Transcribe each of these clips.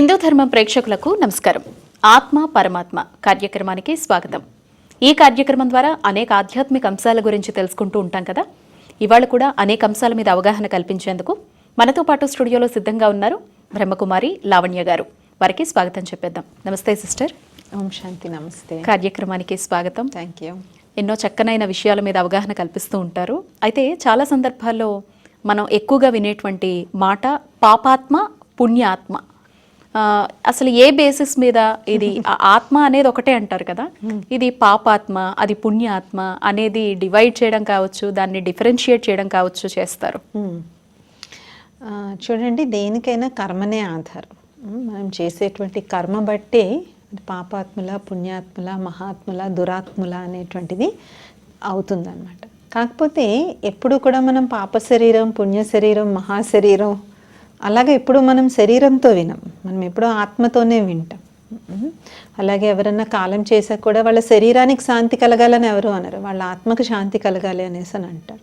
హిందూ ధర్మం ప్రేక్షకులకు నమస్కారం. ఆత్మ పరమాత్మ కార్యక్రమానికి స్వాగతం. ఈ కార్యక్రమం ద్వారా అనేక ఆధ్యాత్మిక అంశాల గురించి తెలుసుకుంటూ ఉంటాం కదా? ఇవాళ కూడా అనేక అంశాల మీద అవగాహన కల్పించేందుకు మనతో పాటు స్టూడియోలో సిద్ధంగా ఉన్నారు బ్రహ్మకుమారి లావణ్య గారు. వారికి స్వాగతం చెప్పేద్దాం. నమస్తే సిస్టర్. ఓం శాంతి నమస్తే. కార్యక్రమానికి స్వాగతం. థ్యాంక్ యూ ఎన్నో చక్కనైన విషయాల మీద అవగాహన కల్పిస్తూ ఉంటారు. అయితే చాలా సందర్భాల్లో మనం ఎక్కువగా వినేటువంటి మాట పాపాత్మ పుణ్యాత్మ. అసలు ఏ బేసిస్ మీద ఇది ఆత్మ అనేది ఒకటే అంటారు కదా? ఇది పాపాత్మ అది పుణ్యాత్మ అనేది డివైడ్ చేయడం కావచ్చు దాన్ని డిఫరెన్షియేట్ చేయడం కావచ్చు చేస్తారు. చూడండి దేనికైనా కర్మనే ఆధారం. మనం చేసేటువంటి కర్మ బట్టే పాపాత్ముల పుణ్యాత్ముల మహాత్ముల దురాత్ముల అనేటువంటిది అవుతుందన్నమాట. కాకపోతే ఎప్పుడు కూడా మనం పాప శరీరం పుణ్య శరీరం మహాశరీరం అలాగే ఎప్పుడు మనం శరీరంతో వినం. మనం ఎప్పుడో ఆత్మతోనే వింటాం. అలాగే ఎవరన్నా కాలం చేశాక కూడా వాళ్ళ శరీరానికి శాంతి కలగాలని ఎవరు అనరు. వాళ్ళ ఆత్మకు శాంతి కలగాలి అనేసి అని అంటారు.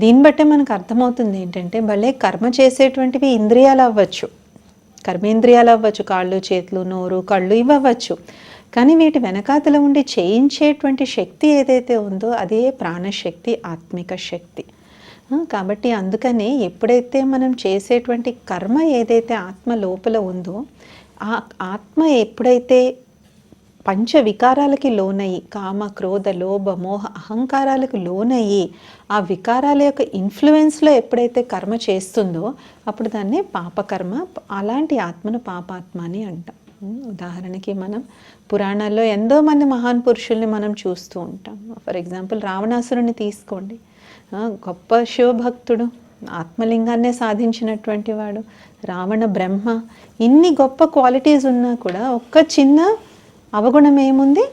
దీన్ని బట్టే మనకు అర్థమవుతుంది ఏంటంటే భలే కర్మ చేసేటువంటివి ఇంద్రియాలు అవ్వచ్చు. కర్మేంద్రియాలు అవ్వచ్చు. కాళ్ళు చేతులు నోరు కళ్ళు ఇవి కానీ వీటి వెనకాతల ఉండి చేయించేటువంటి శక్తి ఏదైతే ఉందో అదే ప్రాణశక్తి ఆత్మిక శక్తి. కాబట్టి అందుకని ఎప్పుడైతే మనం చేసేటువంటి కర్మ ఏదైతే ఆత్మ లోపల ఉందో ఆ ఆత్మ ఎప్పుడైతే పంచ వికారాలకి లోనయ్యి కామ క్రోధ లోభ మోహ అహంకారాలకు లోనయ్యి ఆ వికారాల యొక్క ఇన్ఫ్లుయెన్స్లో ఎప్పుడైతే కర్మ చేస్తుందో అప్పుడు దాన్ని పాపకర్మ అలాంటి ఆత్మను పాపాత్మ అని అంటాం. ఉదాహరణకి మనం పురాణాల్లో ఎంతో మంది మహాన్ పురుషుల్ని మనం చూస్తూ ఉంటాం. ఫర్ ఎగ్జాంపుల్ రావణాసురుని తీసుకోండి. గొప్ప శివభక్తుడు ఆత్మలింగాన్నే సాధించినటువంటి వాడు రావణ బ్రహ్మ ఇన్ని గొప్ప క్వాలిటీస్ ఉన్నా కూడా ఒక్క చిన్న అవగుణం ఏముంది?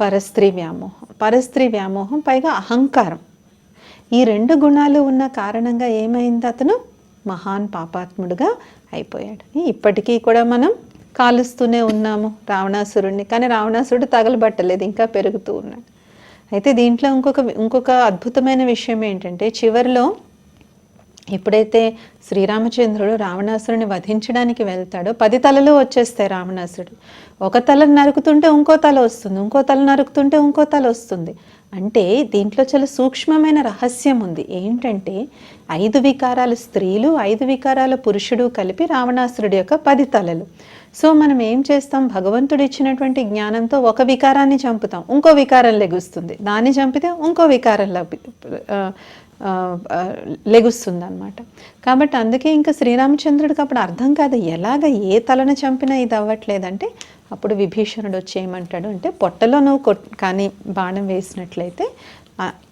పరస్త్రీ వ్యామోహం. పరస్త్రీ వ్యామోహం పైగా అహంకారం. ఈ రెండు గుణాలు ఉన్న కారణంగా ఏమైంది అతను? మహాన్ పాపాత్ముడుగా అయిపోయాడు. ఇప్పటికీ కూడా మనం కాలుస్తూనే ఉన్నాము రావణాసురుడిని కానీ రావణాసురుడు తగలబట్టలేదు ఇంకా పెరుగుతూ ఉన్నాడు. అయితే దీంట్లో ఇంకొక ఇంకొక అద్భుతమైన విషయం ఏంటంటే చివరిలో ఎప్పుడైతే శ్రీరామచంద్రుడు రావణాసురుని వధించడానికి వెళ్తాడో పది తలలు వచ్చేస్తాయి రావణాసురుడు. ఒక తల నరుకుతుంటే ఇంకో తల వస్తుంది ఇంకో తల నరుకుతుంటే ఇంకో తల వస్తుంది. అంటే దీంట్లో చాలా సూక్ష్మమైన రహస్యం ఉంది. ఏంటంటే ఐదు వికారాలు స్త్రీలు ఐదు వికారాల పురుషుడు కలిపి రావణాసురుడి యొక్క పది తలలు. సో మనం ఏం చేస్తాం? భగవంతుడు ఇచ్చినటువంటి జ్ఞానంతో ఒక వికారాన్ని చంపుతాం. ఇంకో వికారం లెగుస్తుంది. దాన్ని చంపితే ఇంకో వికారం లెగుస్తుంది అనమాట కాబట్టి అందుకే ఇంకా శ్రీరామచంద్రుడికి అప్పుడు అర్థం కాదు ఎలాగ ఏ తలను చంపినా ఇది అవ్వట్లేదంటే అప్పుడు విభీషణుడు వచ్చి ఏమంటాడు అంటే పొట్టలో నువ్వు కొట్ కానీ బాణం వేసినట్లయితే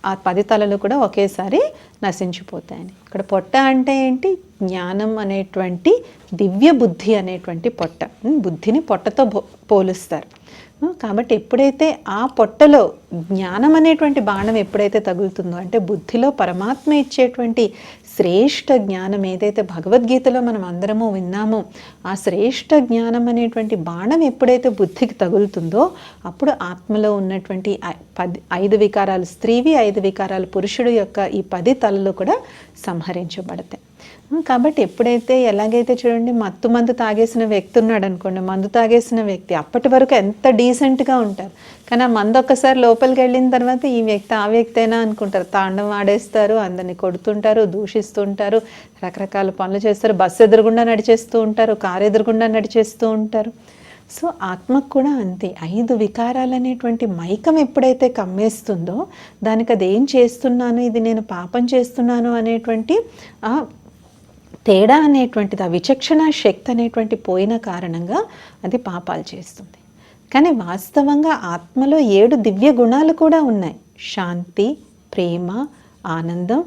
ఆ- పది తలలు కూడా ఒకేసారి నశించిపోతాయని. ఇక్కడ పొట్ట అంటే ఏంటి? జ్ఞానం అనేటువంటి దివ్య బుద్ధి అనేటువంటి పొట్ట. బుద్ధిని పొట్టతో పో- పోలుస్తారు. కాబట్టి ఎప్పుడైతే ఆ పొట్టలో జ్ఞానం అనేటువంటి బాణం ఎప్పుడైతే తగులుతుందో అంటే బుద్ధిలో పరమాత్మ ఇచ్చేటువంటి శ్రేష్ఠ జ్ఞానం ఏదైతే భగవద్గీతలో మనం అందరము విన్నామో ఆ శ్రేష్ఠ జ్ఞానం అనేటువంటి బాణం ఎప్పుడైతే బుద్ధికి తగులుతుందో అప్పుడు ఆత్మలో ఉన్నటువంటి పది ఐదు వికారాలు స్త్రీవి ఐదు వికారాలు పురుషుడు యొక్క ఈ పది తలలు కూడా సంహరించబడతాయి. కాబట్టి ఎప్పుడైతే ఎలాగైతే చూడండి మత్తు మందు తాగేసిన వ్యక్తి ఉన్నాడు అనుకోండి మందు తాగేసిన వ్యక్తి అప్పటి వరకు ఎంత డీసెంట్గా ఉంటారు. కానీ ఆ మందు ఒక్కసారి లోపలికి వెళ్ళిన తర్వాత ఈ వ్యక్తి ఆ వ్యక్తేనా అనుకుంటారు తాండం ఆడేస్తారు అందరిని కొడుతుంటారు దూషిస్తుంటారు రకరకాల పనులు చేస్తారు బస్సు ఎదురుగుండా నడిచేస్తూ ఉంటారు కారు ఎదురుగుండా నడిచేస్తూ ఉంటారు. సో ఆత్మకు కూడా అంతే. ఐదు వికారాలు అనేటువంటి మైకం ఎప్పుడైతే కమ్మేస్తుందో దానికి అది ఏం చేస్తున్నాను ఇది నేను పాపం చేస్తున్నాను అనేటువంటి తేడా అనేటువంటిది ఆ విచక్షణ శక్తి అనేటువంటి పోయిన కారణంగా అది పాపాలు చేస్తుంది. కానీ వాస్తవంగా ఆత్మలో ఏడు దివ్య గుణాలు కూడా ఉన్నాయి. శాంతి ప్రేమ ఆనందం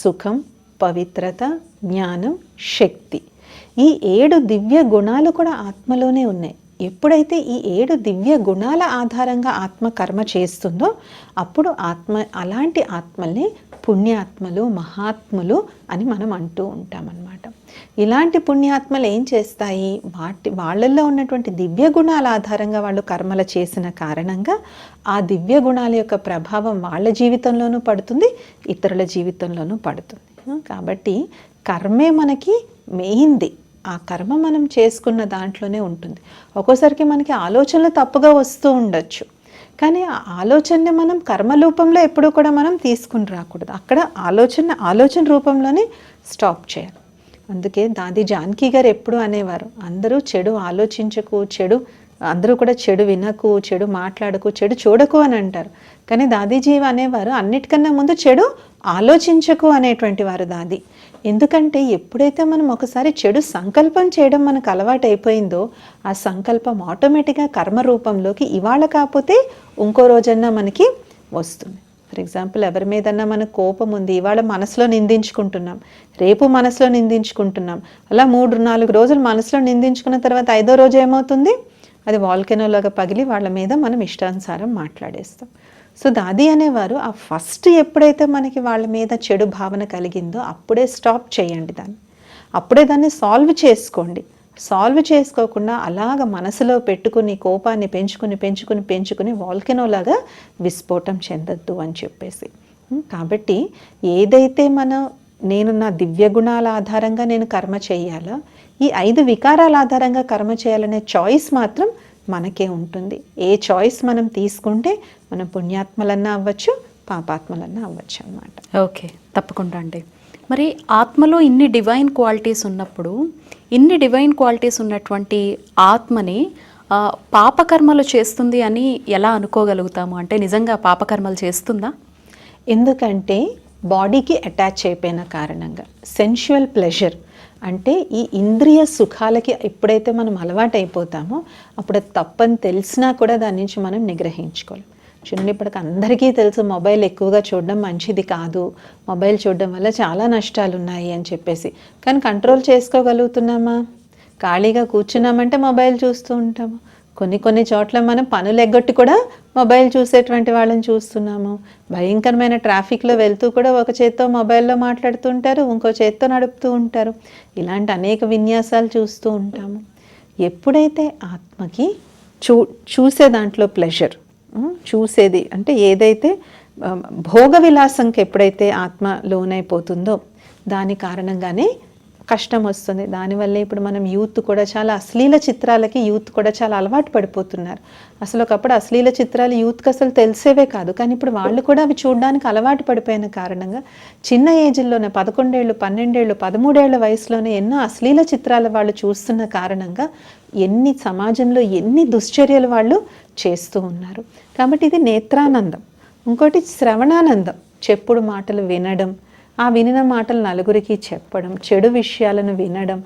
సుఖం పవిత్రత జ్ఞానం శక్తి. ఈ ఏడు దివ్య గుణాలు కూడా ఆత్మలోనే ఉన్నాయి. ఎప్పుడైతే ఈ ఏడు దివ్య గుణాల ఆధారంగా ఆత్మ కర్మ చేస్తుందో అప్పుడు ఆత్మ అలాంటి ఆత్మల్ని పుణ్యాత్మలు మహాత్ములు అని మనం అంటూ ఉంటామన్నమాట. ఇలాంటి పుణ్యాత్మలు ఏం చేస్తాయి? వాటి వాళ్ళల్లో ఉన్నటువంటి దివ్య గుణాల ఆధారంగా వాళ్ళు కర్మలు చేసిన కారణంగా ఆ దివ్య గుణాల యొక్క ప్రభావం వాళ్ళ జీవితంలోనూ పడుతుంది ఇతరుల జీవితంలోనూ పడుతుంది. కాబట్టి కర్మే మనకి మెయిన్ది. ఆ కర్మ మనం చేసుకున్న దాంట్లోనే ఉంటుంది. ఒక్కోసారికి మనకి ఆలోచనలు తప్పుగా వస్తూ ఉండొచ్చు. కానీ ఆ ఆలోచనని మనం కర్మ రూపంలో ఎప్పుడూ కూడా మనం తీసుకుని రాకూడదు. అక్కడ ఆలోచన ఆలోచన రూపంలోనే స్టాప్ చేయాలి. అందుకే దాది జానకి గారు ఎప్పుడు అనేవారు అందరూ చెడు ఆలోచించకు చెడు అందరూ కూడా చెడు వినకు చెడు మాట్లాడకు చెడు చూడకు అని అంటారు. కానీ దాదీజీవ అనేవారు అన్నిటికన్నా ముందు చెడు ఆలోచించకు అనేటువంటి వారు దాది. ఎందుకంటే ఎప్పుడైతే మనం ఒకసారి చెడు సంకల్పం చేయడం మనకు అలవాటు అయిపోయిందో ఆ సంకల్పం ఆటోమేటిక్గా కర్మ రూపంలోకి ఇవాళ కాకపోతే ఇంకో రోజన్నా మనకి వస్తుంది. ఫర్ ఎగ్జాంపుల్ ఎవరి మీదన్నా మనకు కోపం ఉంది ఇవాళ మనసులో నిందించుకుంటున్నాం రేపు మనసులో నిందించుకుంటున్నాం అలా మూడు నాలుగు రోజులు మనసులో నిందించుకున్న తర్వాత ఐదో రోజు ఏమవుతుంది? అది వాల్కెనోలాగా పగిలి వాళ్ళ మీద మనం ఇష్టానుసారం మాట్లాడేస్తాం. సో దాది అనేవారు ఆ ఫస్ట్ ఎప్పుడైతే మనకి వాళ్ళ మీద చెడు భావన కలిగిందో అప్పుడే స్టాప్ చేయండి దాన్ని. అప్పుడే దాన్ని సాల్వ్ చేసుకోండి. సాల్వ్ చేసుకోకుండా అలాగ మనసులో పెట్టుకుని కోపాన్ని పెంచుకుని పెంచుకుని పెంచుకుని వాల్కెనోలాగా విస్ఫోటం చెందొద్దు అని చెప్పేసి. కాబట్టి ఏదైతే మన నేను నా దివ్య గుణాల ఆధారంగా నేను కర్మ చేయాలా ఈ ఐదు వికారాల ఆధారంగా కర్మ చేయాలనే చాయిస్ మాత్రం మనకే ఉంటుంది. ఏ చాయిస్ మనం తీసుకుంటే మనం పుణ్యాత్మలన్నా అవ్వచ్చు పాపాత్మలన్నా అవ్వచ్చు అన్నమాట. ఓకే తప్పకుండా అండి. మరి ఆత్మలో ఇన్ని డివైన్ క్వాలిటీస్ ఉన్నప్పుడు ఇన్ని డివైన్ క్వాలిటీస్ ఉన్నటువంటి ఆత్మని పాపకర్మలు చేస్తుంది అని ఎలా అనుకోగలుగుతాము? అంటే నిజంగా పాపకర్మలు చేస్తుందా? ఎందుకంటే బాడీకి అటాచ్ అయిపోయిన కారణంగా సెన్షువల్ ప్లెజర్ అంటే ఈ ఇంద్రియ సుఖాలకి ఎప్పుడైతే మనం అలవాటైపోతామో అప్పుడు తప్పని తెలిసినా కూడా దాని నుంచి మనం నిగ్రహించుకోలేం. చూడండి ఇప్పటికి అందరికీ తెలుసు మొబైల్ ఎక్కువగా చూడడం మంచిది కాదు. మొబైల్ చూడడం వల్ల చాలా నష్టాలు ఉన్నాయి అని చెప్పేసి. కానీ కంట్రోల్ చేసుకోగలుగుతున్నామా? ఖాళీగా కూర్చున్నామంటే మొబైల్ చూస్తూ ఉంటాము? కొన్ని కొన్ని చోట్ల మనం పనులు ఎగ్గొట్టి కూడా మొబైల్ చూసేటువంటి వాళ్ళని చూస్తున్నాము. భయంకరమైన ట్రాఫిక్లో వెళ్తూ కూడా ఒక చేత్తో మొబైల్లో మాట్లాడుతూ ఉంటారు ఇంకో చేత్తో నడుపుతూ ఉంటారు. ఇలాంటి అనేక విన్యాసాలు చూస్తూ ఉంటాము. ఎప్పుడైతే ఆత్మకి చూ చూసే దాంట్లో ప్లెజర్ చూసేది అంటే ఏదైతే భోగ విలాసంకి ఎప్పుడైతే ఆత్మ లోనైపోతుందో దాని కారణంగానే కష్టం వస్తుంది. దానివల్ల ఇప్పుడు మనం యూత్ కూడా చాలా అశ్లీల చిత్రాలకి యూత్ కూడా చాలా అలవాటు పడిపోతున్నారు. అసలు ఒకప్పుడు అశ్లీల చిత్రాలు యూత్కి అసలు తెలిసేవే కాదు. కానీ ఇప్పుడు వాళ్ళు కూడా అవి చూడడానికి అలవాటు పడిపోయిన కారణంగా చిన్న ఏజ్లోనే పదకొండేళ్ళు పన్నెండేళ్ళు పదమూడేళ్ళ వయసులోనే ఎన్నో అశ్లీల చిత్రాలు వాళ్ళు చూస్తున్న కారణంగా ఎన్ని సమాజంలో ఎన్ని దుశ్చర్యలు వాళ్ళు చేస్తూ ఉన్నారు. కాబట్టి ఇది నేత్రానందం. ఇంకోటి శ్రవణానందం. చెప్పుడు మాటలు వినడం ఆ వినిన మాటలు నలుగురికి చెప్పడం చెడు విషయాలను వినడం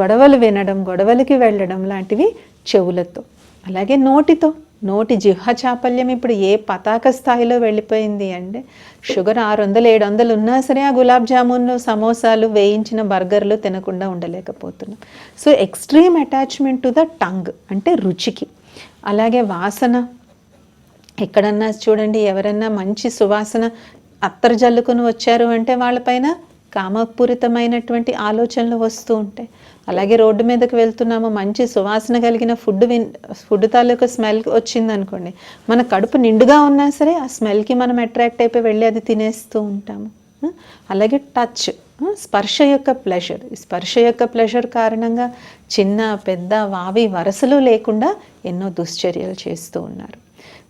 గొడవలు వినడం గొడవలకి వెళ్ళడం లాంటివి చెవులతో. అలాగే నోటితో. నోటి జిహ్వ చాపల్యం ఇప్పుడు ఏ పతాక స్థాయిలో వెళ్ళిపోయింది అంటే షుగర్ ఆరు వందలు ఏడు వందలు ఉన్నా సరే ఆ గులాబ్ జామున్లు సమోసాలు వేయించిన బర్గర్లు తినకుండా ఉండలేకపోతున్నాం. So extreme attachment to the tongue అంటే రుచికి. అలాగే వాసన. ఎక్కడన్నా చూడండి ఎవరన్నా మంచి సువాసన అత్తరు జల్లుకొని వచ్చారు అంటే వాళ్ళపైన కామపూరితమైనటువంటి ఆలోచనలు వస్తూ ఉంటాయి. అలాగే రోడ్డు మీదకి వెళ్తున్నాము మంచి సువాసన కలిగిన ఫుడ్ విన్ ఫుడ్ తాలూకు స్మెల్ వచ్చింది అనుకోండి మన కడుపు నిండుగా ఉన్నా సరే ఆ స్మెల్కి మనం అట్రాక్ట్ అయిపోయి వెళ్ళి అది తినేస్తూ ఉంటాము. అలాగే టచ్ స్పర్శ యొక్క ప్లెషర్ ఈ స్పర్శ యొక్క ప్లెషర్ కారణంగా చిన్న పెద్ద వావి వరసలు లేకుండా ఎన్నో దుశ్చర్యలు చేస్తూ ఉన్నారు.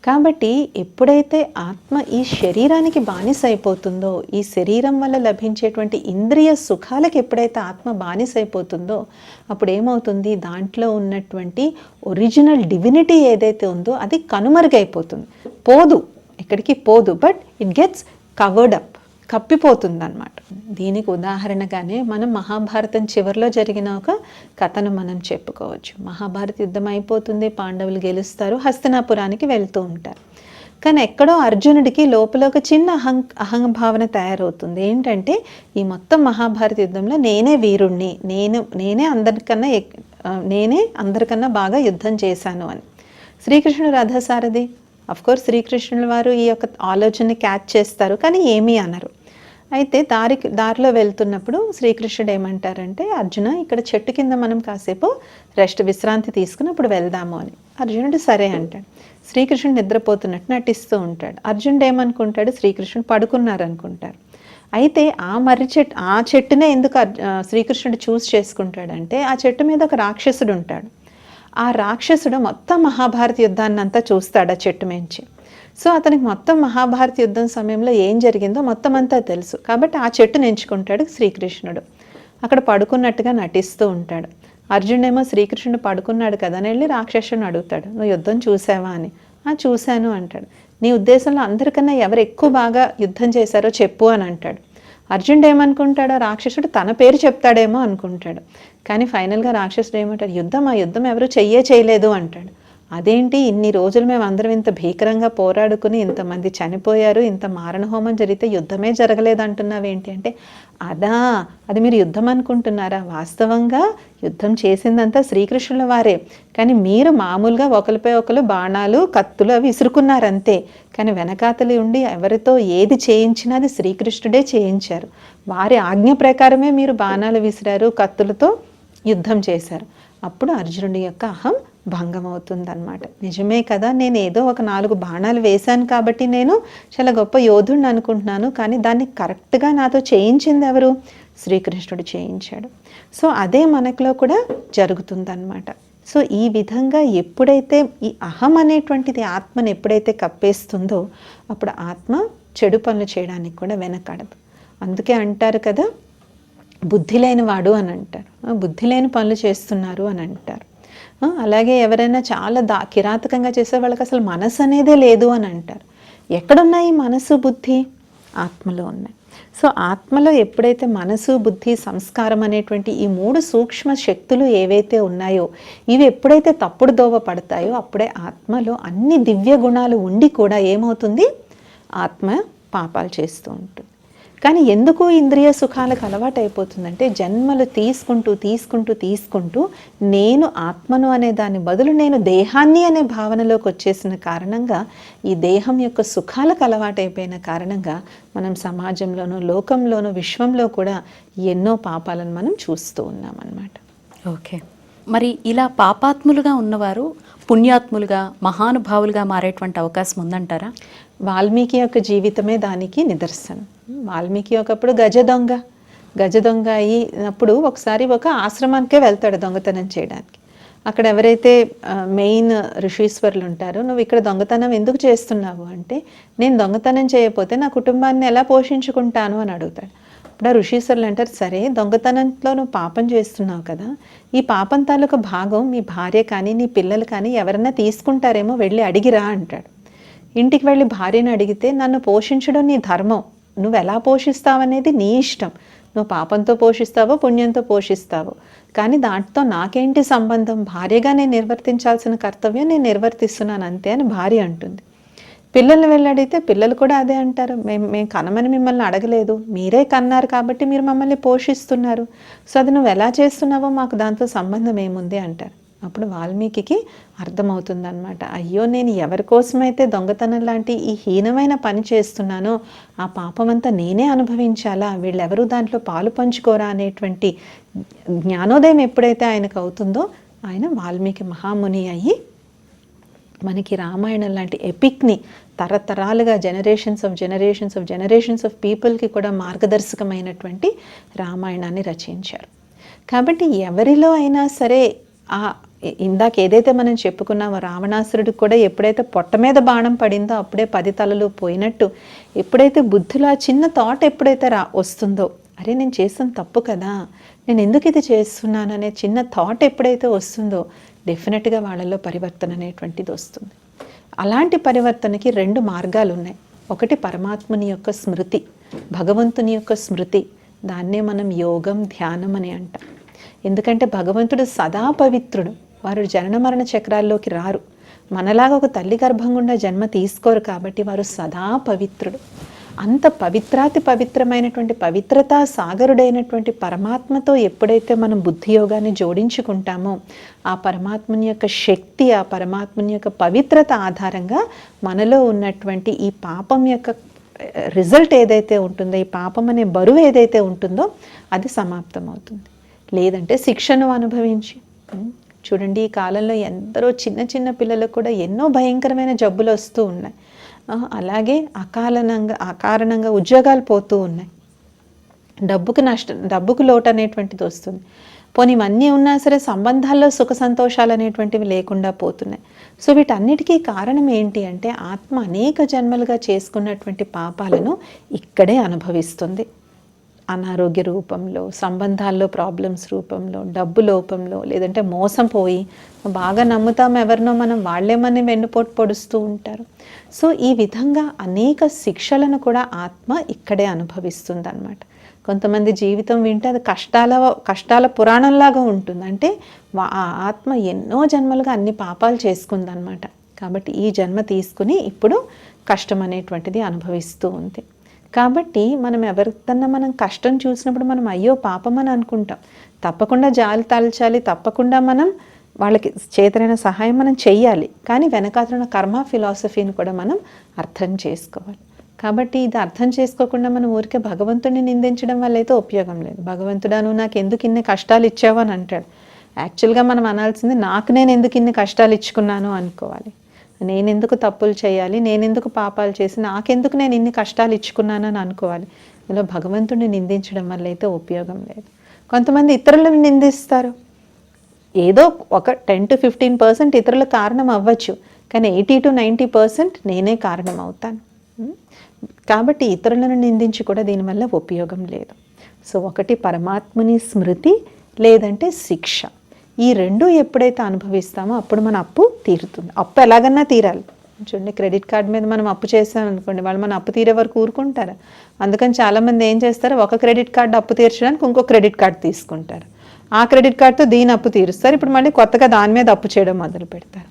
కాబట్టి ఎప్పుడైతే ఆత్మ ఈ శరీరానికి బానిస అయిపోతుందో ఈ శరీరం వల్ల లభించేటువంటి ఇంద్రియ సుఖాలకు ఎప్పుడైతే ఆత్మ బానిస అయిపోతుందో అప్పుడు ఏమవుతుంది దాంట్లో ఉన్నటువంటి ఒరిజినల్ డివినిటీ ఏదైతే ఉందో అది కనుమరుగైపోతుంది. పోదు ఎక్కడికి పోదు but it gets covered up. కప్పిపోతుందన్నమాట. దీనికి ఉదాహరణగానే మనం మహాభారతం చివరిలో జరిగిన ఒక కథను మనం చెప్పుకోవచ్చు. మహాభారత యుద్ధం అయిపోతుంది పాండవులు గెలుస్తారు హస్తినాపురానికి వెళ్తూ ఉంటారు. కానీ ఎక్కడో అర్జునుడికి లోపల ఒక చిన్న అహం అహంభావన తయారవుతుంది. ఏంటంటే ఈ మొత్తం మహాభారత యుద్ధంలో నేనే వీరుణ్ణి నేను నేనే అందరికన్నా ఎక్- నేనే అందరికన్నా బాగా యుద్ధం చేశాను అని. శ్రీకృష్ణుడు రథసారథి అఫ్కోర్స్ శ్రీకృష్ణుల వారు ఈ యొక్క ఆలోచనని క్యాచ్ చేస్తారు కానీ ఏమీ అనరు. అయితే దారి దారిలో వెళ్తున్నప్పుడు శ్రీకృష్ణుడు ఏమంటారంటే అర్జున ఇక్కడ చెట్టు కింద మనం కాసేపు రెస్ట్ విశ్రాంతి తీసుకుని అప్పుడు వెళ్దాము అని. అర్జునుడు సరే అంటాడు. శ్రీకృష్ణుడు నిద్రపోతున్నట్టు నటిస్తూ ఉంటాడు. అర్జునుడు ఏమనుకుంటాడు? శ్రీకృష్ణుడు పడుకున్నారు అనుకుంటారు అయితే ఆ మర్రి చెట్టు ఆ చెట్టునే ఎందుకు అర్జు- శ్రీకృష్ణుడు చూస్ చేసుకుంటాడంటే ఆ చెట్టు మీద ఒక రాక్షసుడు ఉంటాడు. ఆ రాక్షసుడు మొత్తం మహాభారత యుద్ధాన్నంతా చూస్తాడు ఆ చెట్టు మించి. సో అతనికి మొత్తం మహాభారత యుద్ధం సమయంలో ఏం జరిగిందో మొత్తం అంతా తెలుసు. కాబట్టి ఆ చెట్టును ఎంచుకుంటాడు శ్రీకృష్ణుడు. అక్కడ పడుకున్నట్టుగా నటిస్తూ ఉంటాడు. అర్జునుడేమో శ్రీకృష్ణుడు పడుకున్నాడు కదా అని వెళ్ళి రాక్షసుని అడుగుతాడు. నువ్వు యుద్ధం చూసావా? అని. ఆ చూశాను అంటాడు. నీ ఉద్దేశంలో అందరికన్నా ఎవరు ఎక్కువ బాగా యుద్ధం చేశారో చెప్పు అని అంటాడు. అర్జునుడు ఏమనుకుంటాడో రాక్షసుడు తన పేరు చెప్తాడేమో అనుకుంటాడు. కానీ ఫైనల్గా రాక్షసుడు ఏమంటాడు యుద్ధం ఆ యుద్ధం ఎవరు చెయ్యే చేయలేదు అంటాడు. అదేంటి? ఇన్ని రోజులు మేము అందరం ఇంత భీకరంగా పోరాడుకుని ఇంతమంది చనిపోయారు ఇంత మారణ హోమం జరిగితే యుద్ధమే జరగలేదంటున్నావేంటి అంటే అదా అది మీరు యుద్ధం అనుకుంటున్నారా? వాస్తవంగా యుద్ధం చేసిందంతా శ్రీకృష్ణుల వారే. కానీ మీరు మామూలుగా ఒకరిపై ఒకరు బాణాలు కత్తులు అవి విసురుకున్నారంతే కానీ వెనకాతలి ఉండి ఎవరితో ఏది చేయించినా అది శ్రీకృష్ణుడే చేయించారు. వారి ఆజ్ఞ ప్రకారమే మీరు బాణాలు విసిరారు కత్తులతో యుద్ధం చేశారు. అప్పుడు అర్జునుడి యొక్క అహం భంగం అవుతుందన్నమాట నిజమే కదా నేను ఏదో ఒక నాలుగు బాణాలు వేశాను కాబట్టి నేను చాలా గొప్ప యోధుడిని అనుకుంటున్నాను కానీ దాన్ని కరెక్ట్గా నాతో చేయించింది ఎవరు? శ్రీకృష్ణుడు చేయించాడు. సో అదే మనకులో కూడా జరుగుతుందన్నమాట. సో ఈ విధంగా ఎప్పుడైతే ఈ అహం అనేటువంటిది ఆత్మను ఎప్పుడైతే కప్పేస్తుందో అప్పుడు ఆత్మ చెడు పనులు చేయడానికి కూడా వెనకాడదు. అందుకే అంటారు కదా బుద్ధి లేని వాడు అని అంటారు. బుద్ధి లేని పనులు చేస్తున్నారు అని అంటారు. అలాగే ఎవరైనా చాలా దా కిరాతకంగా చేసే వాళ్ళకి అసలు మనసు అనేదే లేదు అని అంటారు. ఎక్కడున్నాయి మనసు బుద్ధి? ఆత్మలో ఉన్నాయి. సో ఆత్మలో ఎప్పుడైతే మనసు బుద్ధి సంస్కారం అనేటువంటి ఈ మూడు సూక్ష్మ శక్తులు ఏవైతే ఉన్నాయో ఇవి ఎప్పుడైతే తప్పుడు దోవ పడతాయో అప్పుడే ఆత్మలో అన్ని దివ్య గుణాలు ఉండి కూడా ఏమవుతుంది? ఆత్మ పాపాలు చేస్తూ ఉంటుంది. కానీ ఎందుకు ఇంద్రియ సుఖాలకు అలవాటు అయిపోతుందంటే జన్మలు తీసుకుంటూ తీసుకుంటూ తీసుకుంటూ నేను ఆత్మను అనే దాని బదులు నేను దేహాన్ని అనే భావనలోకి వచ్చేసిన కారణంగా ఈ దేహం యొక్క సుఖాలకు అలవాటు అయిపోయిన కారణంగా మనం సమాజంలోనూ లోకంలోనూ విశ్వంలో కూడా ఎన్నో పాపాలను మనం చూస్తూ ఉన్నాం అన్నమాట ఓకే. మరి ఇలా పాపాత్ములుగా ఉన్నవారు పుణ్యాత్ములుగా మహానుభావులుగా మారేటువంటి అవకాశం ఉందంటారా? వాల్మీకి యొక్క జీవితమే దానికి నిదర్శనం. వాల్మీకి ఒకప్పుడు గజ దొంగ. గజ దొంగ అయినప్పుడు ఒకసారి ఒక ఆశ్రమానికే వెళ్తాడు దొంగతనం చేయడానికి. అక్కడ ఎవరైతే మెయిన్ ఋషీశ్వరులు ఉంటారో నువ్వు ఇక్కడ దొంగతనం ఎందుకు చేస్తున్నావు? అంటే నేను దొంగతనం చేయకపోతే నా కుటుంబాన్ని ఎలా పోషించుకుంటాను? అని అడుగుతాడు. ఇప్పుడు ఆ ఋషీశ్వరులు అంటారు సరే దొంగతనంలో నువ్వు పాపం చేస్తున్నావు కదా. ఈ పాపం తాలూకు భాగం మీ భార్య కానీ నీ పిల్లలు కానీ ఎవరైనా తీసుకుంటారేమో వెళ్ళి అడిగిరా అంటాడు. ఇంటికి వెళ్ళి భార్యను అడిగితే నన్ను పోషించడం నీ ధర్మం. నువ్వు ఎలా పోషిస్తావనేది నీ ఇష్టం. నువ్వు పాపంతో పోషిస్తావో పుణ్యంతో పోషిస్తావో. కానీ దాంట్లో నాకేంటి సంబంధం? భార్యగా నేను నిర్వర్తించాల్సిన కర్తవ్యం నేను నిర్వర్తిస్తున్నాను అంతే అని భార్య అంటుంది. పిల్లల్ని వెళ్ళడితే పిల్లలు కూడా అదే అంటారు. మేము మేము కనమని మిమ్మల్ని అడగలేదు. మీరే కన్నారు కాబట్టి మీరు మమ్మల్ని పోషిస్తున్నారు. సో అది నువ్వు ఎలా చేస్తున్నావో మాకు దాంతో సంబంధం ఏముంది అంటారు. అప్పుడు వాల్మీకి అర్థమవుతుందనమాట అయ్యో నేను ఎవరి కోసమైతే దొంగతనం లాంటి ఈ హీనమైన పని చేస్తున్నానో ఆ పాపమంతా నేనే అనుభవించాలా? వీళ్ళెవరూ దాంట్లో పాలు పంచుకోరా అనేటువంటి జ్ఞానోదయం ఎప్పుడైతే ఆయనకు అవుతుందో ఆయన వాల్మీకి మహాముని అయ్యి మనకి రామాయణం లాంటి ఎపిక్ని తరతరాలుగా generations of generations of generations of పీపుల్కి కూడా మార్గదర్శకమైనటువంటి రామాయణాన్ని రచించారు. కాబట్టి ఎవరిలో అయినా సరే ఆ ఇందాక ఏదైతే మనం చెప్పుకున్నామో రావణాసురుడికి కూడా ఎప్పుడైతే పొట్ట మీద బాణం పడిందో అప్పుడే పది తలలు పోయినట్టు ఎప్పుడైతే బుద్ధిలో ఆ చిన్న థాట్ ఎప్పుడైతే రా వస్తుందో అరే నేను చేసిన తప్పు కదా నేను ఎందుకు ఇది చేస్తున్నాను అనే చిన్న థాట్ ఎప్పుడైతే వస్తుందో డెఫినెట్గా వాళ్ళలో పరివర్తన అనేటువంటిది వస్తుంది. అలాంటి పరివర్తనకి రెండు మార్గాలు ఉన్నాయి. ఒకటి పరమాత్మని యొక్క స్మృతి భగవంతుని యొక్క స్మృతి దాన్నే మనం యోగం ధ్యానం అని అంటాం. ఎందుకంటే భగవంతుడు సదా పవిత్రుడు. వారు జనన మరణ చక్రాల్లోకి రారు. మనలాగా ఒక తల్లి గర్భం గుండా జన్మ తీసుకోరు కాబట్టి వారు సదా పవిత్రుడు. అంత పవిత్రాతి పవిత్రమైనటువంటి పవిత్రతా సాగరుడైనటువంటి పరమాత్మతో ఎప్పుడైతే మనం బుద్ధి యోగాన్ని జోడించుకుంటామో ఆ పరమాత్మని యొక్క శక్తి ఆ పరమాత్మని యొక్క పవిత్రత ఆధారంగా మనలో ఉన్నటువంటి ఈ పాపం యొక్క రిజల్ట్ ఏదైతే ఉంటుందో ఈ పాపం అనే బరువు ఏదైతే ఉంటుందో అది సమాప్తం అవుతుంది లేదంటే శిక్షను అనుభవించి చూడండి ఈ కాలంలో ఎందరో చిన్న చిన్న పిల్లలకు కూడా ఎన్నో భయంకరమైన జబ్బులు వస్తూ ఉన్నాయి. అలాగే అకారణంగా అకారణంగా ఉద్యోగాలు పోతూ ఉన్నాయి. డబ్బుకు నష్టం డబ్బుకు లోటు అనేటువంటిది వస్తుంది. పోనీ ఇవన్నీ ఉన్నా సరే సంబంధాల్లో సుఖ సంతోషాలు అనేటువంటివి లేకుండా పోతున్నాయి. సో వీటన్నిటికీ కారణం ఏంటి అంటే ఆత్మ అనేక జన్మలుగా చేసుకున్నటువంటి పాపాలను ఇక్కడే అనుభవిస్తుంది. అనారోగ్య రూపంలో సంబంధాల్లో ప్రాబ్లమ్స్ రూపంలో డబ్బు లోపంలో లేదంటే మోసం పోయి బాగా నమ్ముతాం ఎవరినో మనం వాళ్ళేమని వెన్నుపోటు పొడుస్తూ ఉంటారు. సో ఈ విధంగా అనేక శిక్షలను కూడా ఆత్మ ఇక్కడే అనుభవిస్తుంది అనమాట కొంతమంది జీవితం వింటే అది కష్టాల కష్టాల పురాణంలాగా ఉంటుంది. అంటే ఆ ఆత్మ ఎన్నో జన్మలుగా అన్ని పాపాలు చేసుకుందనమాట కాబట్టి ఈ జన్మ తీసుకుని ఇప్పుడు కష్టం అనేటువంటిది అనుభవిస్తూ ఉంది. కాబట్టి మనం ఎవరికన్నా మనం కష్టం చూసినప్పుడు మనం అయ్యో పాపం అని అనుకుంటాం. తప్పకుండా జాలి తలచాలి తప్పకుండా మనం వాళ్ళకి చేతనైన సహాయం మనం చెయ్యాలి. కానీ వెనకాతల కర్మ ఫిలాసఫీని కూడా మనం అర్థం చేసుకోవాలి. కాబట్టి ఇది అర్థం చేసుకోకుండా మనం ఊరికే భగవంతుడిని నిందించడం వల్ల అయితే ఉపయోగం లేదు. భగవంతుడాను నాకు ఎందుకు ఇన్ని కష్టాలు ఇచ్చావు అని అంటాడు. యాక్చువల్గా మనం అనాల్సింది నాకు నేను ఎందుకు ఇన్ని కష్టాలు ఇచ్చుకున్నాను అనుకోవాలి. నేను ఎందుకు తప్పులు చేయాలి? నేనెందుకు పాపాలు చేసి నాకెందుకు నేను ఇన్ని కష్టాలు ఇచ్చుకున్నానని అనుకోవాలి. ఇలా భగవంతుడిని నిందించడం వల్ల అయితే ఉపయోగం లేదు. కొంతమంది ఇతరులను నిందిస్తారు. ఏదో ఒక టెన్ టు ఫిఫ్టీన్ పర్సెంట్ ఇతరుల కారణం అవ్వచ్చు. కానీ ఎయిటీ టు నైంటీ పర్సెంట్ నేనే కారణం అవుతాను. కాబట్టి ఇతరులను నిందించి కూడా దీనివల్ల ఉపయోగం లేదు. సో ఒకటి పరమాత్మని స్మృతి లేదంటే శిక్ష. ఈ రెండు ఎప్పుడైతే అనుభవిస్తామో అప్పుడు మన అప్పు తీరుతుంది. అప్పు ఎలాగన్నా తీరాలి. చూడండి క్రెడిట్ కార్డ్ మీద మనం అప్పు చేస్తాం అనుకోండి వాళ్ళు మన అప్పు తీరే వరకు ఊరుకుంటారు. అందుకని చాలామంది ఏం చేస్తారు? ఒక క్రెడిట్ కార్డు అప్పు తీర్చడానికి ఇంకో క్రెడిట్ కార్డు తీసుకుంటారు. ఆ క్రెడిట్ కార్డుతో దీని అప్పు తీరుస్తారు. ఇప్పుడు మళ్ళీ కొత్తగా దాని మీద అప్పు చేయడం మొదలు పెడతారు.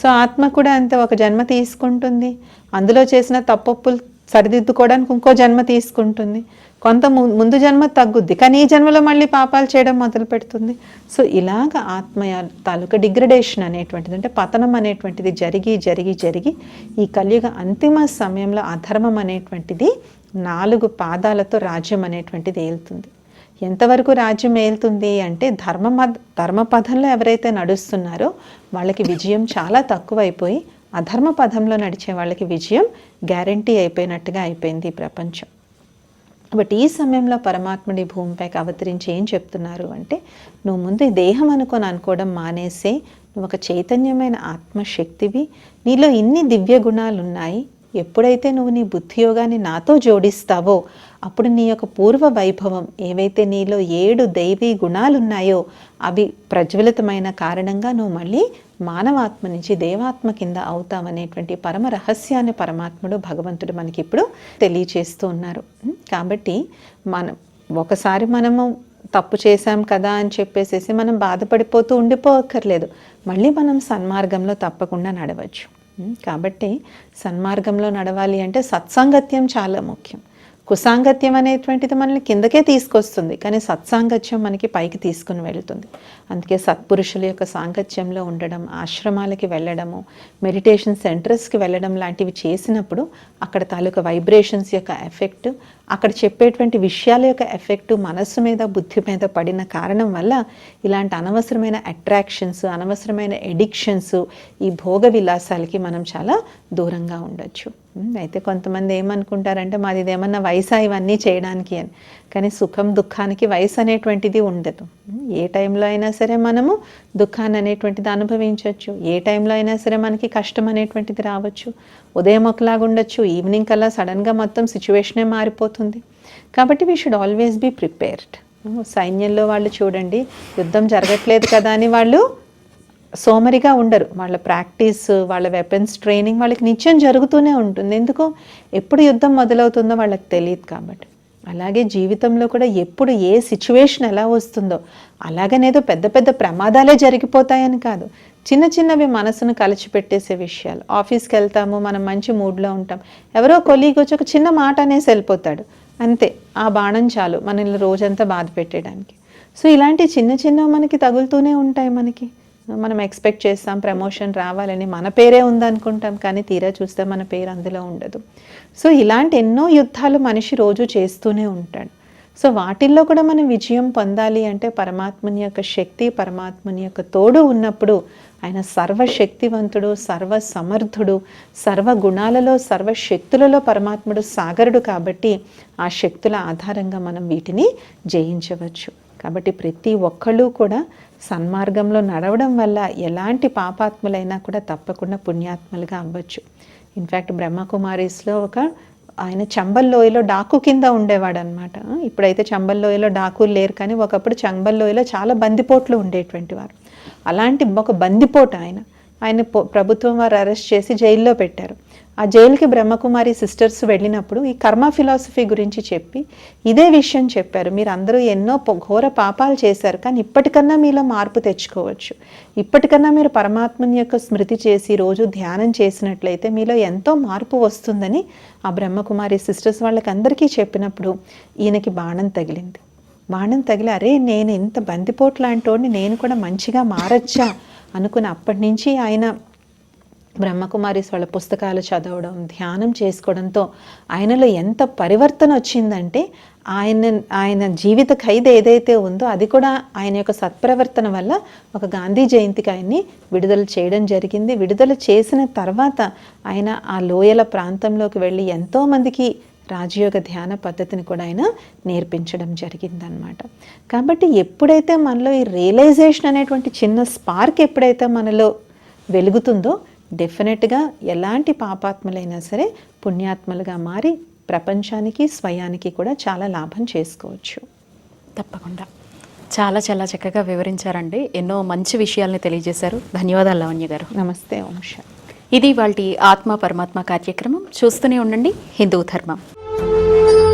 సో ఆత్మ కూడా అంతే ఒక జన్మ తీసుకుంటుంది. అందులో చేసిన తప్పప్పులు సరిదిద్దుకోవడానికి ఇంకో జన్మ తీసుకుంటుంది. కొంత ముందు జన్మ తగ్గుద్ది. కానీ ఈ జన్మలో మళ్ళీ పాపాలు చేయడం మొదలు పెడుతుంది. సో ఇలాగ ఆత్మయ తాలూకా డిగ్రడేషన్ అనేటువంటిది అంటే పతనం అనేటువంటిది జరిగి జరిగి జరిగి ఈ కలియుగ అంతిమ సమయంలో అధర్మం అనేటువంటిది నాలుగు పాదాలతో రాజ్యం అనేటువంటిది ఏలుతుంది. ఎంతవరకు రాజ్యం ఏలుతుంది అంటే ధర్మ ధర్మ పదంలో ఎవరైతే నడుస్తున్నారో వాళ్ళకి విజయం చాలా తక్కువైపోయి అధర్మ పదంలో నడిచే వాళ్ళకి విజయం గ్యారంటీ అయిపోయినట్టుగా అయిపోయింది ఈ ప్రపంచం. బట్ ఈ సమయంలో పరమాత్ముడి భూమిపైకి అవతరించి ఏం చెప్తున్నారు అంటే నువ్వు ముందు ఈ దేహం అనుకొని అనుకోవడం మానేసే నువ్వు ఒక చైతన్యమైన ఆత్మశక్తివి. నీలో ఇన్ని దివ్య గుణాలు ఉన్నాయి ఎప్పుడైతే నువ్వు నీ బుద్ధి యోగాన్ని నాతో జోడిస్తావో అప్పుడు నీ యొక్క పూర్వ వైభవం ఏవైతే నీలో ఏడు దైవీ గుణాలు ఉన్నాయో అవి ప్రజ్వలితమైన కారణంగా నువ్వు మళ్ళీ మానవాత్మ నుంచి దేవాత్మ కింద అవుతామనేటువంటి పరమ రహస్యాన్ని పరమాత్ముడు భగవంతుడు మనకి ఇప్పుడు తెలియచేస్తూ ఉన్నారు. కాబట్టి మనం ఒకసారి మనము తప్పు చేశాం కదా అని చెప్పేసేసి మనం బాధపడిపోతూ ఉండిపోక్కర్లేదు. మళ్ళీ మనం సన్మార్గంలో తప్పకుండా నడవచ్చు. కాబట్టి సన్మార్గంలో నడవాలి అంటే సత్సాంగత్యం చాలా ముఖ్యం. కుసాంగత్యం అనేటువంటిది మనల్ని కిందకే తీసుకొస్తుంది కానీ సత్సాంగత్యం మనకి పైకి తీసుకుని వెళ్తుంది. అందుకే సత్పురుషుల యొక్క సాంగత్యంలో ఉండడం ఆశ్రమాలకి వెళ్ళడము మెడిటేషన్ సెంటర్స్కి వెళ్ళడం లాంటివి చేసినప్పుడు అక్కడ తాలూకా వైబ్రేషన్స్ యొక్క ఎఫెక్ట్ అక్కడ చెప్పేటువంటి విషయాల యొక్క ఎఫెక్ట్ మనస్సు మీద బుద్ధి మీద పడిన కారణం వల్ల ఇలాంటి అనవసరమైన అట్రాక్షన్స్ అనవసరమైన ఎడిక్షన్స్ ఈ భోగ విలాసాలకి మనం చాలా దూరంగా ఉండొచ్చు. అయితే కొంతమంది ఏమనుకుంటారంటే మాది ఇదేమన్నా వయసా ఇవన్నీ చేయడానికి అని. కానీ సుఖం దుఃఖానికి వయసు అనేటువంటిది ఉండదు. ఏ టైంలో అయినా సరే మనము దుఃఖాన్ని అనేటువంటిది అనుభవించవచ్చు ఏ టైంలో అయినా సరే మనకి కష్టం అనేటువంటిది రావచ్చు. ఉదయం ఒకలాగా ఉండొచ్చు ఈవినింగ్ కల్లా సడన్గా మొత్తం సిచ్యువేషనే మారిపోతుంది. కాబట్టి we should always be prepared సైన్యంలో వాళ్ళు చూడండి యుద్ధం జరగట్లేదు కదా అని వాళ్ళు సోమరిగా ఉండరు. వాళ్ళ ప్రాక్టీస్ వాళ్ళ వెపన్స్ ట్రైనింగ్ వాళ్ళకి నిత్యం జరుగుతూనే ఉంటుంది. ఎందుకు? ఎప్పుడు యుద్ధం మొదలవుతుందో వాళ్ళకి తెలియదు కాబట్టి. అలాగే జీవితంలో కూడా ఎప్పుడు ఏ సిచ్యువేషన్ ఎలా వస్తుందో అలాగనేదో పెద్ద పెద్ద ప్రమాదాలే జరిగిపోతాయని కాదు. చిన్న చిన్నవి మనసును కలిచిపెట్టేసే విషయాలు. ఆఫీస్కి వెళ్తాము మనం మంచి మూడ్లో ఉంటాం. ఎవరో కొలీగ్ వచ్చి ఒక చిన్న మాట అనేసి వెళ్ళిపోతాడు. అంతే ఆ బాణం చాలు మనల్ని రోజంతా బాధ పెట్టేయడానికి. సో ఇలాంటి చిన్న చిన్న మనకి తగులుతూనే ఉంటాయి మనకి. మనం ఎక్స్పెక్ట్ చేస్తాం ప్రమోషన్ రావాలని మన పేరే ఉందనుకుంటాం కానీ తీరా చూస్తే మన పేరు అందులో ఉండదు. సో ఇలాంటి ఎన్నో యుద్ధాలు మనిషి రోజు చేస్తూనే ఉంటాడు. సో వాటిల్లో కూడా మనం విజయం పొందాలి అంటే పరమాత్మని యొక్క శక్తి పరమాత్మని యొక్క తోడు ఉన్నప్పుడు ఆయన సర్వశక్తివంతుడు సర్వ సమర్థుడు సర్వ గుణాలలో సర్వ శక్తులలో పరమాత్ముడు సాగరుడు కాబట్టి ఆ శక్తుల ఆధారంగా మనం వీటిని జయించవచ్చు. కాబట్టి ప్రతి ఒక్కళ్ళు కూడా సన్మార్గంలో నడవడం వల్ల ఎలాంటి పాపాత్ములైనా కూడా తప్పకుండా పుణ్యాత్మలుగా అవ్వచ్చు. ఇన్ఫ్యాక్ట్ బ్రహ్మకుమారీస్లో ఒక ఆయన చంబల్లోయలో డాకు కింద ఉండేవాడు అనమాట ఇప్పుడైతే చంబల్లోయలో డాకులు లేరు కానీ ఒకప్పుడు చంబల్లోయలో చాలా బందిపోట్లు ఉండేటువంటి వారు. అలాంటి ఒక బందిపోటు ఆయన. ఆయన ప్రభుత్వం వారు అరెస్ట్ చేసి జైల్లో పెట్టారు. ఆ జైలుకి బ్రహ్మకుమారి సిస్టర్స్ వెళ్ళినప్పుడు ఈ కర్మ ఫిలాసఫీ గురించి చెప్పి ఇదే విషయం చెప్పారు. మీరు అందరూ ఎన్నో ఘోర పాపాలు చేశారు కానీ ఇప్పటికన్నా మీలో మార్పు తెచ్చుకోవచ్చు. ఇప్పటికన్నా మీరు పరమాత్మని యొక్క స్మృతి చేసి రోజు ధ్యానం చేసినట్లయితే మీలో ఎంతో మార్పు వస్తుందని ఆ బ్రహ్మకుమారి సిస్టర్స్ వాళ్ళకి అందరికీ చెప్పినప్పుడు ఈయనకి బాణం తగిలింది. బాణం తగిలి అరే నేను ఇంత బందిపోటు లాంటోడిని నేను కూడా మంచిగా మారచ్చా? అనుకుని అప్పటి నుంచి ఆయన బ్రహ్మకుమారీస్ వాళ్ళ పుస్తకాలు చదవడం ధ్యానం చేసుకోవడంతో ఆయనలో ఎంత పరివర్తన వచ్చిందంటే ఆయన ఆయన జీవిత ఖైదు ఏదైతే ఉందో అది కూడా ఆయన యొక్క సత్ప్రవర్తన వల్ల ఒక గాంధీ జయంతికి ఆయన్ని విడుదల చేయడం జరిగింది. విడుదల చేసిన తర్వాత ఆయన ఆ లోయల ప్రాంతంలోకి వెళ్ళి ఎంతోమందికి రాజయోగ ధ్యాన పద్ధతిని కూడా ఆయన నేర్పించడం జరిగిందనమాట కాబట్టి ఎప్పుడైతే మనలో ఈ రియలైజేషన్ అనేటువంటి చిన్న స్పార్క్ ఎప్పుడైతే మనలో వెలుగుతుందో డెఫినెట్గా ఎలాంటి పాపాత్ములైనా సరే పుణ్యాత్మలుగా మారి ప్రపంచానికి స్వయానికి కూడా చాలా లాభం చేసుకోవచ్చు. తప్పకుండా. చాలా చాలా చక్కగా వివరించారండి. ఎన్నో మంచి విషయాల్ని తెలియజేశారు. ధన్యవాదాలు లావణ్య గారు. నమస్తే వంశ ఇది వాళ్ళ ఆత్మ పరమాత్మ కార్యక్రమం. చూస్తూనే ఉండండి. హిందూ ధర్మం. Thank you.